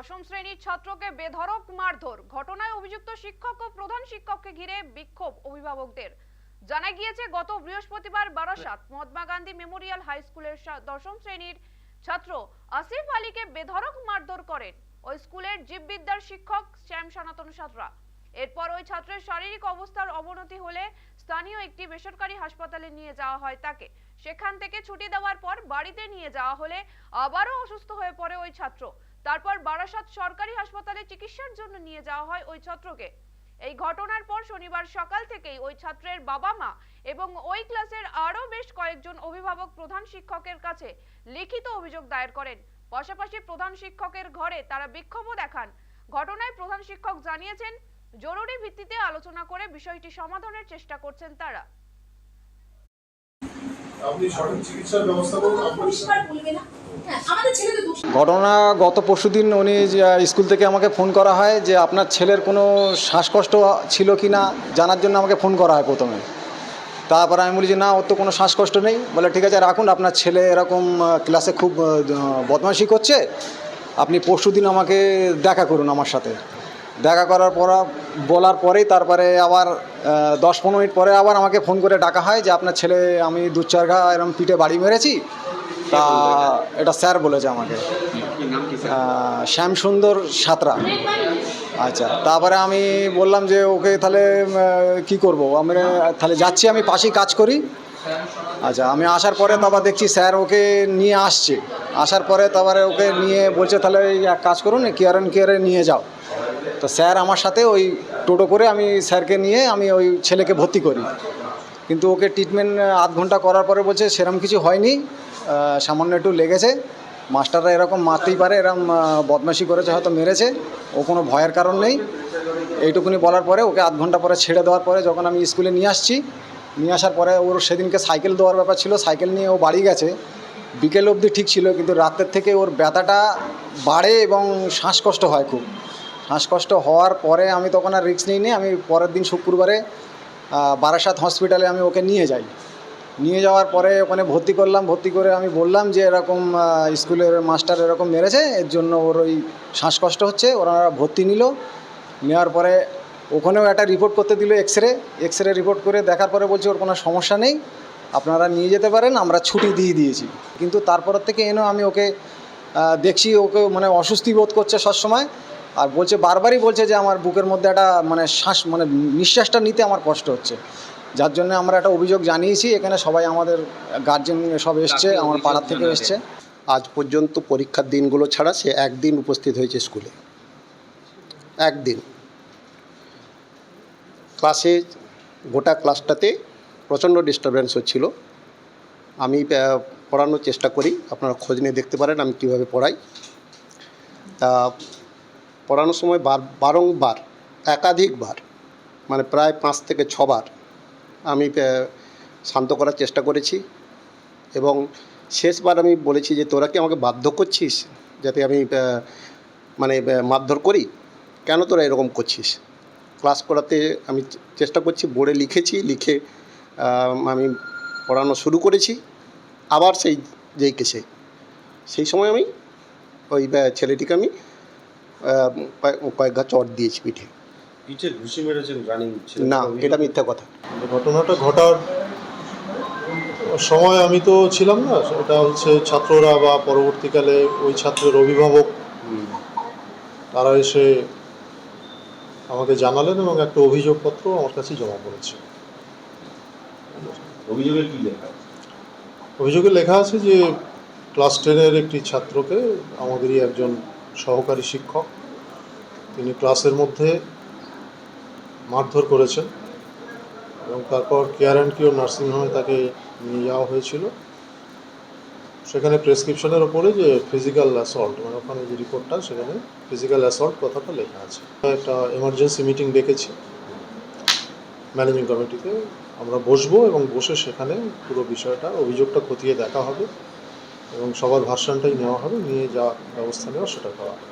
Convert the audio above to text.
দশম শ্রেণির ছাত্রকে বেধড়ক, মারধর। ঘটনায় অভিযুক্ত শিক্ষক ও প্রধান শিক্ষককে ঘিরে বিক্ষোভ অভিভাবকদের। জানা গিয়েছে, গত বৃহস্পতিবার বারাসাত মহাত্মা গান্ধী মেমোরিয়াল হাই স্কুলের দশম শ্রেণির ছাত্র আসিফ আলীকে বেধড়ক, মারধর করেন। ওই স্কুলের জীববিদ্যার শিক্ষক শ্যাম সনাতন সাঁতরা। এরপর ওই ছাত্রের শারীরিক অবস্থার অবনতি হলে স্থানীয় একটি বেসরকারি হাসপাতালে নিয়ে যাওয়া হয় তাকে। সেখান থেকে ছুটি দেওয়ার পর বাড়িতে নিয়ে যাওয়া হলে আবারও অসুস্থ হয়ে পড়ে ওই ছাত্র। তারপর বারাসাত সরকারি হাসপাতালে চিকিৎসার জন্য নিয়ে যাওয়া হয় ওই ছাত্রকে। এই ঘটনার পর শনিবার সকাল থেকেই ওই ছাত্রের বাবা মা এবং ওই ক্লাসের আরও বেশ কয়েকজন অভিভাবক প্রধান শিক্ষকের কাছে লিখিত অভিযোগ দায়ের করেন। পাশাপাশি প্রধান শিক্ষকের ঘরে তারা বিক্ষোভও দেখান। ঘটনায় প্রধান শিক্ষক জানিয়েছেন, জরুরি ভিত্তিতে আলোচনা করে বিষয়টি সমাধানের চেষ্টা করছেন তারা। আপনি সঠিক চিকিৎসার ব্যবস্থা করুন পরিষ্কার বলবে না। হ্যাঁ ঘটনা গত পরশুদিন উনি স্কুল থেকে আমাকে ফোন করা হয় যে আপনার ছেলের কোনো শ্বাসকষ্ট ছিল কি না জানার জন্য আমাকে ফোন করা হয় প্রথমে। তারপরে আমি বলি যে না ওর তো কোনো শ্বাসকষ্ট নেই। বলে ঠিক আছে রাখুন আপনার ছেলে এরকম ক্লাসে খুব আহ, বদমাইশি করছে। আপনি পরশুদিন আমাকে দেখা করুন আমার সাথে। দেখা করার পর বলার পরেই তারপরে আবার দশ পনেরো মিনিট পরে আবার আমাকে ফোন করে ডাকা হয় যে আপনার ছেলে আমি দু চার ঘা এরকম পিঠে বাড়ি মেরেছি। তা এটা স্যার বলেছে আমাকে। আহ, শ্যামসুন্দর সাঁতরা। আচ্ছা তারপরে আমি বললাম যে ওকে তাহলে কি করব? আমি তাহলে যাচ্ছি আমি পাশেই কাজ করি। আচ্ছা আমি আসার পরে তারপর দেখছি স্যার ওকে নিয়ে আসছে। আসার পরে তারপরে ওকে নিয়ে বলছে তাহলে এক কাজ করুন কেয়ার অ্যান্ড কেয়ারে নিয়ে যাও। তো স্যার আমার সাথে ওই টোটো করে আমি স্যারকে নিয়ে আমি ওই ছেলেকে ভর্তি করি। কিন্তু ওকে ট্রিটমেন্ট আধ ঘণ্টা করার পরে বলছে সেরকম কিছু হয়নি সামান্য একটু লেগেছে। মাস্টাররা এরকম মারতেই পারে এরকম বদমাশি করেছে, হয়তো মেরেছে। ও কোনো ভয়ের কারণ নেই। এইটুকুনি বলার পরে ওকে আধ ঘণ্টা পরে ছেড়ে দেওয়ার পরে যখন আমি স্কুলে নিয়ে আসছি, নিয়ে আসার পরে ওর সেদিনকে সাইকেল দেওয়ার ব্যাপার ছিল। সাইকেল নিয়ে ও বাড়ি গেছে। বিকেল অবধি ঠিক ছিল, কিন্তু রাতের থেকে ওর ব্যথাটা বাড়ে এবং শ্বাসকষ্ট হয় খুব। শ্বাসকষ্ট হওয়ার পরে আমি তখন আর রিস্ক নিইনি। আমি পরের দিন শুক্রবারে বারাসাত হসপিটালে আমি ওকে নিয়ে যাই। নিয়ে যাওয়ার পরে ওখানে ভর্তি করলাম। ভর্তি করে আমি বললাম যে, এরকম স্কুলের মাস্টার এরকম মেরেছে, এর জন্য ওর ওই শ্বাসকষ্ট হচ্ছে, ওরা ভর্তি নিল। নেওয়ার পরে ওখানেও একটা রিপোর্ট করতে দিল X ray X ray report করে দেখার পরে বলছে, ওর কোনো সমস্যা নেই, আপনারা নিয়ে যেতে পারেন, আমরা ছুটি দিয়ে দিয়েছি। কিন্তু তারপর থেকে এনেও আমি ওকে দেখছি, ওকে মানে অস্বস্তি বোধ করছে সবসময়। আর বলছে বারবারই বলছে যে আমার বুকের মধ্যে একটা মানে শ্বাস মানে নিঃশ্বাসটা নিতে আমার কষ্ট হচ্ছে। যার জন্য আমরা একটা অভিযোগ জানিয়েছি এখানে সবাই আমাদের গার্জেন সব এসছে আমার পাড়ার থেকে এসছে। আজ পর্যন্ত পরীক্ষার দিনগুলো ছাড়া সে একদিন উপস্থিত হয়েছে স্কুলে। একদিন। ক্লাসে গোটা ক্লাসটাতে প্রচণ্ড ডিস্টারবেন্স হচ্ছিল। আমি পড়ানোর চেষ্টা করি আপনারা খোঁজ নিয়ে দেখতে পারেন আমি কীভাবে পড়াই। তা পড়ানোর সময় বার, বারংবার, একাধিকবার মানে প্রায় পাঁচ থেকে ছবার আমি শান্ত করার চেষ্টা করেছি এবং শেষবার আমি বলেছি যে, তোরা কি আমাকে বাধ্য করছিস যাতে আমি মানে মারধর করি? কেন তোরা এরকম করছিস? ক্লাস করাতে আমি চেষ্টা করছি, বোর্ডে লিখেছি, লিখে আমি পড়ানো শুরু করেছি। আবার সেই, যেই কেসে। সেই সময় আমি ওই ছেলেটিকে আমি কয়েক- গা চট দিয়েছি পিঠে। পিঠে ঘুষি মেরেছেন রানিং না এটা মিথ্যা কথা। ঘটনাটা ঘটার সময় আমি তো ছিলাম না এটা হচ্ছে ছাত্ররা বা পরবর্তীকালে ওই ছাত্রের অভিভাবক তারা এসে আমাকে জানালেন এবং একটা অভিযোগপত্র আমার কাছে জমা পড়েছে। অভিযোগে কি লেখা অভিযোগে লেখা আছে যে ক্লাস টেনের একটি ছাত্রকে আমাদেরই একজন সহকারী শিক্ষক। তিনি ক্লাসের মধ্যে মারধর করেছেন এবং তারপর কেয়ার অ্যান্ড কিওর নার্সিংহোমে তাকে নিয়ে যাওয়া হয়েছিল। সেখানে প্রেসক্রিপশনের ওপরে যে ফিজিক্যাল অ্যাসল্ট মানে ওখানে যে রিপোর্টটা সেখানে ফিজিক্যাল অ্যাসল্ট কথাটা লেখা আছে। একটা এমার্জেন্সি মিটিং ডেকেছি। ম্যানেজিং কমিটিতে আমরা বসবো এবং বসে সেখানে পুরো বিষয়টা, অভিযোগটা খতিয়ে দেখা হবে। এবং সবার ভার্সানটাই নেওয়া হবে নিয়ে যা ব্যবস্থা নেওয়া সেটা করা হবে।